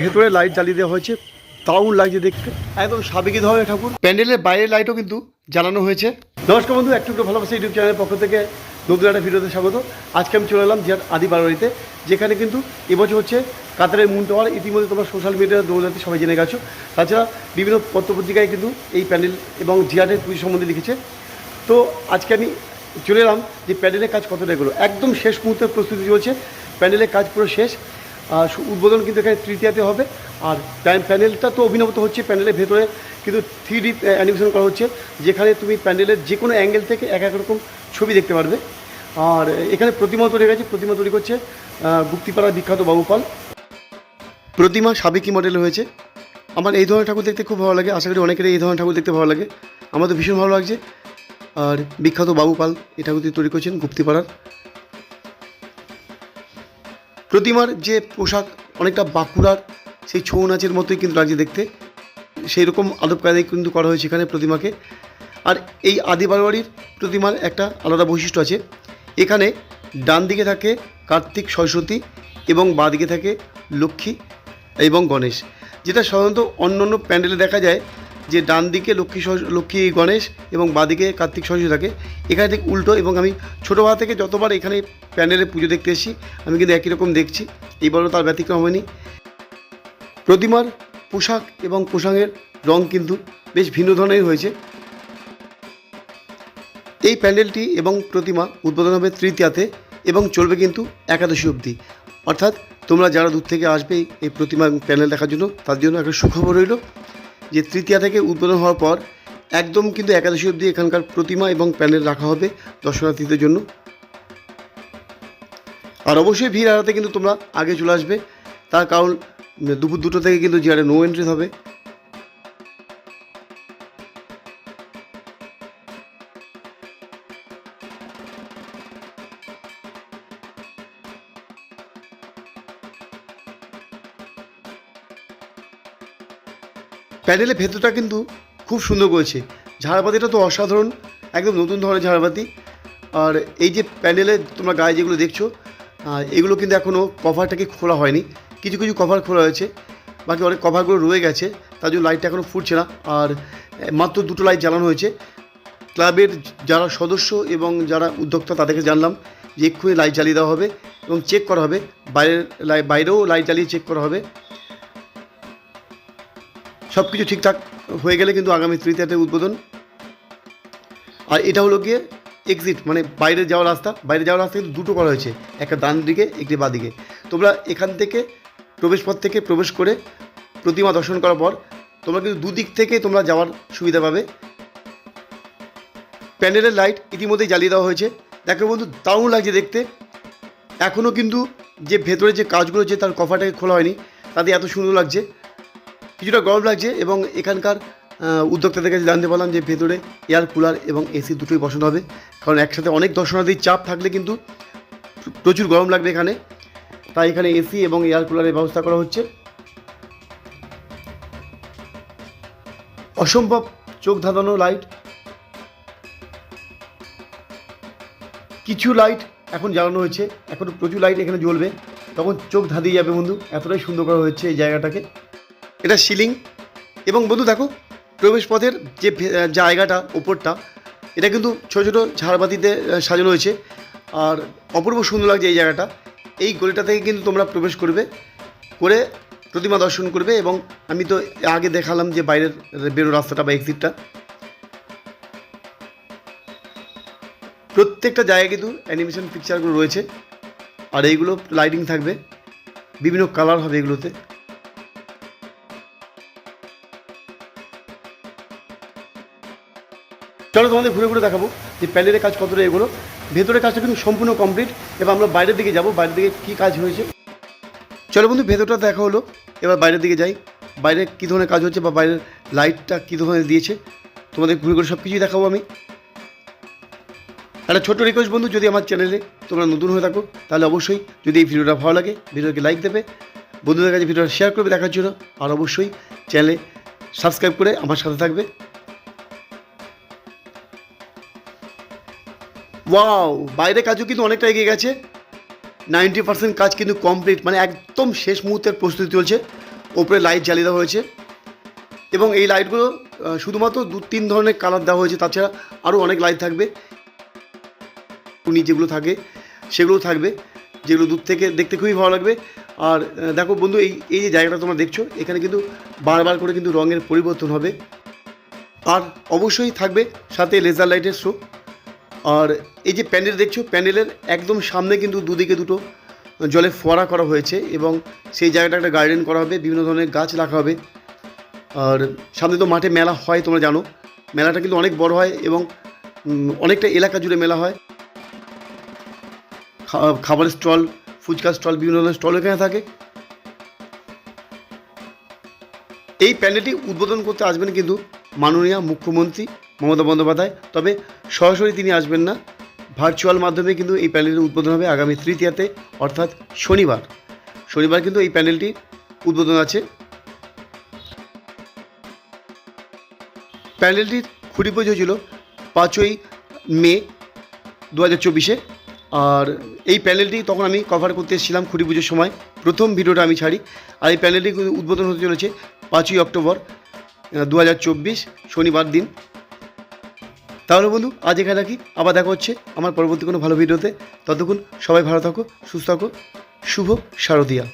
ভেতরে লাইট জ্বালিয়ে দেওয়া হয়েছে দারুণ লাগছে দেখতে একদম সাবেকি ধরনের ঠাকুর। প্যান্ডেলের বাইরের লাইটও কিন্তু জ্বালানো হয়েছে। নমস্কার বন্ধু একটু একটু ভালোবাসা ইউটিউব চ্যানেলের পক্ষ থেকে নতুন একটা ভিডিওতে স্বাগত। আজকে আমি চলে এলাম জিয়ার আদি বারোয়ারিতে যেখানে কিন্তু এবছর হচ্ছে কাতারের মুন টাওয়ার ইতিমধ্যে তোমরা সোশ্যাল মিডিয়ার দৌড়াতে সবাই জেনে গেছো। তাছাড়া বিভিন্ন পত্রপত্রিকায় কিন্তু এই প্যান্ডেল এবং জিয়ারের পুজো সম্বন্ধে লিখেছে। তো আজকে আমি চলে এলাম যে প্যান্ডেলের কাজ কতটা এগুলো। একদম শেষ মুহূর্তের প্রস্তুতি চলছে। প্যান্ডেলের কাজ পুরো শেষ। উদ্বোধন কিন্তু এখানে তৃতীয়াতে হবে। আর প্যান- প্যান্ডেলটা তো অভিনবত হচ্ছে প্যানেলের ভেতরে কিন্তু থ্রি ডি অ্যানিমেশন করা হচ্ছে, যেখানে তুমি প্যান্ডেলের যে কোনো অ্যাঙ্গেল থেকে এক এক রকম ছবি দেখতে পারবে। আর এখানে প্রতিমা তৈরি গেছে, প্রতিমা তৈরি করছে গুপ্তিপাড়ার বিখ্যাত বাবুপাল। প্রতিমা সাবেকি মডেল হয়েছে। আমার এই ধরনের ঠাকুর দেখতে খুব ভালো লাগে, আশা করি অনেকেরই এই ধরনের ঠাকুর দেখতে ভালো লাগে। আমার তো ভীষণ ভালো লাগছে। আর বিখ্যাত বাবুপাল এই ঠাকুরটি তৈরি করছেন গুপ্তিপাড়ার। প্রতিমার যে পোশাক অনেকটা বাঁকুড়ার, সেই ছৌ নাচের মতোই কিন্তু লাগছে দেখতে। সেই রকম আদব কায়দায় কিন্তু করা হয়েছে এখানে প্রতিমাকে। আর এই আদি বারোয়ারির প্রতিমার একটা আলাদা বৈশিষ্ট্য আছে। এখানে ডান দিকে থাকে কার্তিক সরস্বতী এবং বাঁ দিকে থাকে লক্ষ্মী এবং গণেশ। যেটা সাধারণত অন্য অন্য প্যান্ডেলে দেখা যায় যে ডান দিকে লক্ষ্মী লক্ষ্মী গণেশ এবং বাঁ দিকে কার্তিক সরস্বতী থাকে, এখানে ঠিক উল্টো এবং আমি ছোটোবেলা থেকে যতবার এখানে প্যান্ডেলে পুজো দেখতে এসেছি, আমি কিন্তু একই রকম দেখছি এবারও তার ব্যতিক্রম হয়নি। প্রতিমার পোশাক এবং পোশাকের রং কিন্তু বেশ ভিন্ন ধরনের হয়েছে। এই প্যান্ডেলটি এবং প্রতিমা উদ্বোধন হবে তৃতীয়াতে এবং চলবে কিন্তু একাদশী অবধি। অর্থাৎ তোমরা যারা দূর থেকে আসবে এই প্রতিমা এবং প্যান্ডেল দেখার জন্য তার জন্য একটা সুখবর রইল। যে তৃতীয়া থেকে উদ্বোধন হওয়ার পর একদম কিন্তু একাদশী অবধি এখানকার প্রতিমা এবং প্যানেল রাখা হবে দর্শনার্থীদের জন্য। আর অবশ্যই ভিড় হারাতে কিন্তু তোমরা আগে চলে আসবে। তার কারণ দুপুর দুটো থেকে কিন্তু জিয়ারে নো এন্ট্রি হবে। প্যান্ডেলের ভেতরটা কিন্তু খুব সুন্দর করেছে। ঝাড়বাতিটা তো অসাধারণ, একদম নতুন ধরনের ঝাড়বাতি। আর এই যে প্যান্ডেলে তোমরা গায়ে যেগুলো দেখছ এগুলো কিন্তু এখনও কভারটাকে খোলা হয়নি। কিছু কিছু কভার খোলা হয়েছে বাকি অনেক কভারগুলো রয়ে গেছে, তার জন্য লাইটটা এখনও ফুটছে না। আর মাত্র দুটো লাইট জ্বালানো হয়েছে। ক্লাবের যারা সদস্য এবং যারা উদ্যোক্তা, তাদেরকে জানলাম যে এক্ষুনি লাইট জ্বালিয়ে দেওয়া হবে এবং চেক করা হবে। বাইরের বাইরেও লাইট জ্বালিয়ে চেক করা হবে। সব কিছু ঠিকঠাক হয়ে গেলে কিন্তু আগামী তৃতীয়তে উদ্বোধন। আর এটা হলো গিয়ে এক্সিট মানে বাইরে যাওয়ার রাস্তা। বাইরে যাওয়ার রাস্তা কিন্তু দুটো করা হয়েছে। একটা ডান দিকে, একটি বাঁ দিকে। তোমরা এখান থেকে প্রবেশপথ থেকে প্রবেশ করে প্রতিমা দর্শন করার পর তোমরা কিন্তু দুদিক থেকে তোমরা যাওয়ার সুবিধা পাবে। প্যান্ডেলের লাইট ইতিমধ্যেই জ্বালিয়ে দেওয়া হয়েছে। দেখো বন্ধু, দারুণ লাগছে দেখতে। এখনও কিন্তু যে ভেতরে যে কাজগুলো যে তার কভারটাকে খোলা হয়নি। তাতে এত সুন্দর লাগছে। কিছুটা গরম লাগছে এবং এখানকার উদ্যোক্তাদের কাছে জানতে পারলাম যে ভেতরে এয়ার কুলার এবং এসি দুটোই বসানো হবে। কারণ একসাথে অনেক দর্শনার্থীর চাপ থাকলে কিন্তু প্রচুর গরম লাগবে এখানে। তাই এখানে এসি এবং এয়ার কুলারের ব্যবস্থা করা হচ্ছে। অসম্ভব চোখ ধাঁধানো লাইট। কিছু লাইট এখন জ্বালানো হয়েছে। এখন প্রচুর লাইট এখানে জ্বলবে। তখন চোখ ধাঁধিয়ে যাবে বন্ধু। এতটাই সুন্দর করা হয়েছে এই জায়গাটাকে। এটা সিলিং এবং বন্ধু দেখো, প্রবেশপথের যে জায়গাটা ওপরটা এটা কিন্তু ছোটো ছোটো ঝাড়বাতিতে সাজানো হয়েছে। আর অপূর্ব সুন্দর লাগছে এই জায়গাটা। এই গলিটা থেকে কিন্তু তোমরা প্রবেশ করবে, করে প্রতিমা দর্শন করবে এবং আমি তো আগে দেখালাম যে বাইরের বেরো রাস্তাটা বা এক্সিটটা প্রত্যেকটা জায়গায় কিন্তু অ্যানিমেশন পিকচারগুলো রয়েছে। আর এইগুলো লাইটিং থাকবে। বিভিন্ন কালার হবে এগুলোতে। চলো তোমাদের ঘুরে ঘুরে দেখাবো যে প্যান্ডেলের কাজ কতটা এগুলো। ভেতরের কাজটা কিন্তু সম্পূর্ণ কমপ্লিট এবার আমরা বাইরের দিকে যাব, বাইরের দিকে কী কাজ হয়েছে। চলো বন্ধু, ভেতরটা দেখা হলো। এবার বাইরের দিকে যাই। বাইরে কী ধরনের কাজ হচ্ছে বা বাইরের লাইটটা কী ধরনের দিয়েছে। তোমাদের ঘুরে ঘুরে সব কিছুই দেখাবো আমি। একটা ছোট্ট রিকোয়েস্ট বন্ধু, যদি আমার চ্যানেলে তোমরা নতুন হয়ে থাকো, তাহলে অবশ্যই যদি এই ভিডিওটা ভালো লাগে, ভিডিওকে লাইক দেবে। বন্ধুদের কাছে ভিডিওটা শেয়ার করবে, দেখার জন্য। আর অবশ্যই চ্যানেলে সাবস্ক্রাইব করে আমার সাথে থাকবে। ওয়াও বাইরে কাজও কিন্তু অনেকটা এগিয়ে গেছে। নাইনটি পার্সেন্ট কাজ কিন্তু কমপ্লিট মানে একদম শেষ মুহূর্তের প্রস্তুতি চলছে। ওপরে লাইট জ্বালিয়ে দেওয়া হয়েছে। এবং এই লাইটগুলো শুধুমাত্র দু, তিন ধরনের কালার দেওয়া হয়েছে, তাছাড়া আরও অনেক লাইট থাকবে। টুনি যেগুলো থাকে সেগুলো থাকবে, যেগুলো দূর থেকে দেখতে খুবই ভালো লাগবে। আর দেখো বন্ধু, এই এই যে জায়গাটা তোমরা দেখছ, এখানে কিন্তু বারবার করে কিন্তু রঙের পরিবর্তন হবে। আর অবশ্যই থাকবে সাথে লেজার লাইটের শো আর এই যে প্যান্ডেল দেখছ, প্যান্ডেলের একদম সামনে কিন্তু দুদিকে দুটো জলে ফোয়ারা করা হয়েছে এবং সেই জায়গাটা একটা গার্ডেন করা হবে, বিভিন্ন ধরনের গাছ রাখা হবে। আর সামনে তো মাঠে মেলা হয়, তোমরা জানো। মেলাটা কিন্তু অনেক বড় হয় এবং অনেকটা এলাকা জুড়ে মেলা হয়। খাবারের স্টল ফুচকা স্টল, বিভিন্ন ধরনের স্টল এখানে থাকে। এই প্যান্ডেলটি উদ্বোধন করতে আসবেন কিন্তু মাননীয় মুখ্যমন্ত্রী মমতা বন্দ্যোপাধ্যায়। তবে সরাসরি তিনি আসবেন না। ভার্চুয়াল মাধ্যমে কিন্তু এই প্যান্ডেলটির উদ্বোধন হবে আগামী তৃতীয়াতে, অর্থাৎ শনিবার। শনিবার কিন্তু এই প্যান্ডেলটি উদ্বোধন আছে। প্যান্ডেলটির খুঁটি পুজো ছিল পাঁচই মে দু হাজার চব্বিশে। আর এই প্যানেলটি তখন আমি কভার করতে এসেছিলাম খুঁটি পুজোর সময়। প্রথম ভিডিওটা আমি ছাড়ি। আর এই প্যানেলটি উদ্বোধন হতে চলেছে পাঁচই অক্টোবর দু হাজার চব্বিশ, শনিবার দিন। তাহলে বন্ধু, আজ এখানে রাখি। আবার দেখা হচ্ছে আমার পরবর্তী কোনো ভালো ভিডিওতে। ততক্ষণ সবাই ভালো থাকো, সুস্থ থাকো। শুভ শারদিয়া।